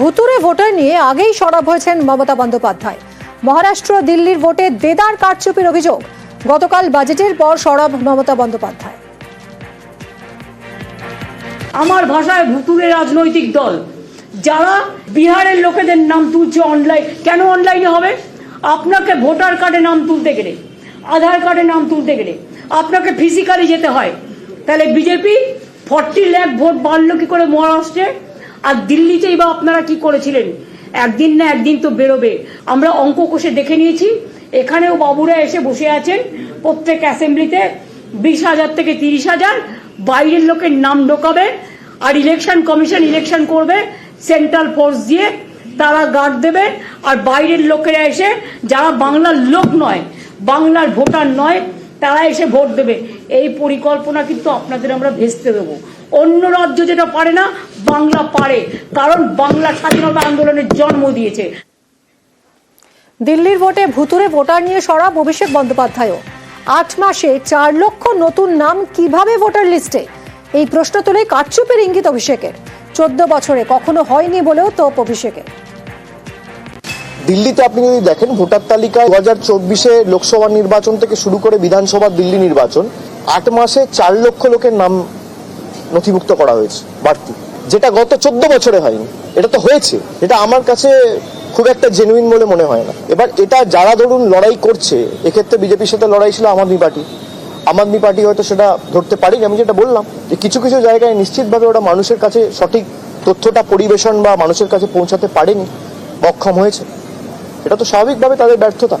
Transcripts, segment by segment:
ভুতুরে ভোটার নিয়ে আগেই সরব হয়েছেন মমতা বন্দ্যোপাধ্যায়। মহারাষ্ট্র, দিল্লির ভোটে দেদার কারচুপির অভিযোগ। গতকাল বাজেটের পর সরব মমতা বন্দ্যোপাধ্যায়। আমার ভাষায় ভুতুরে রাজনৈতিক দল। যারা বিহারের লোকেদের নাম তুলছে অনলাইন কেন অনলাইনে হবে? আপনাকে ভোটার কার্ডে নাম তুলতে গেলে, আধার কার্ডে নাম তুলতে গেলে আপনাকে ফিজিক্যালি যেতে হয়। তাহলে বিজেপি ফর্টি ল্যাক ভোট বাড়লো কি করে মহারাষ্ট্রে? আর দিল্লিতেই বা আপনারা কি করেছিলেন? একদিন না একদিন তো বেরোবে। আমরা অঙ্ক কোষে দেখে নিয়েছি, এখানেও বাবুরা এসে বসে আছেন, প্রত্যেক অ্যাসেম্বলিতে বিশ হাজার থেকে তিরিশ হাজার, বাইরের লোকের নাম ঢোকাবে, আর ইলেকশন কমিশন ইলেকশন করবে, সেন্ট্রাল ফোর্স দিয়ে তারা গার্ড দেবে, আর বাইরের লোকেরা এসে, যারা বাংলার লোক নয়, বাংলার ভোটার নয়, তারা এসে ভোট দেবে। এই পরিকল্পনা কিন্তু আপনাদের আমরা ভেস্তে দেবো। অন্য রাজ্য যেটা পারে না বাংলা পারে। কারণ বাংলা স্বাধীনতা আন্দোলনের জন্ম দিয়েছে। দিল্লির ভোটে ভুতুরে ভোটার নিয়ে সরব অভিষেক বন্দ্যোপাধ্যায়ও। আট মাসে চার লক্ষ নতুন নাম কীভাবে ভোটার লিস্টে? এই প্রশ্ন তুলে কারচুপের ইঙ্গিত অভিষেকের। চোদ্দ বছরে কখনো হয়নি বলেও তোপ অভিষেকের। দিল্লিতে আপনি যদি দেখেন ভোটার তালিকায় দু হাজার চব্বিশে লোকসভা নির্বাচন থেকে শুরু করে বিধানসভা দিল্লি নির্বাচন আট মাসে চার লক্ষ লোকের নাম নথিভুক্ত করা হয়েছে, বাড়তি। যেটা গত চোদ্দ বছরে হয়নি। এটা তো হয়েছে। এটা আমার কাছে খুব একটা জেনুইন বলে মনে হয় না। এবার এটা যারা ধরুন লড়াই করছে, এক্ষেত্রে বিজেপির সাথে লড়াই ছিল আম আদমি পার্টি। আম আদমি পার্টি হয়তো সেটা ধরতে পারেনি, আমি যেটা বললাম যে কিছু কিছু জায়গায় নিশ্চিতভাবে ওরা মানুষের কাছে সঠিক তথ্যটা, পরিবেশন বা মানুষের কাছে পৌঁছাতে পারেনি, অক্ষম হয়েছে। এটা তো স্বাভাবিকভাবে তাদের ব্যর্থতা।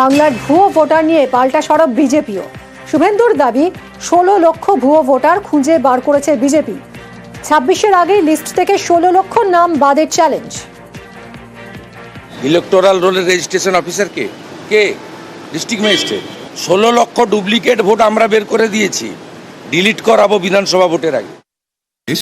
বাংলার ভুয়ো ভোটার নিয়ে পাল্টা সরব বিজেপিও। শুভেন্দুর দাবি ষোলো লক্ষ ভুয়ো ভোটার খুঁজে বার করেছে বিজেপি। ছাব্বিশের আগে লিস্ট থেকে ষোলো লক্ষ নাম বাদের চ্যালেঞ্জ। ইলেকটোরাল রোলের রেজিস্ট্রেশন অফিসার কে? কে? District magistrate. ষোলো লক্ষ ডুপ্লিকেট ভোট আমরা বের করে দিয়েছি। ডিলিট করাবো বিধানসভা ভোটের আগে।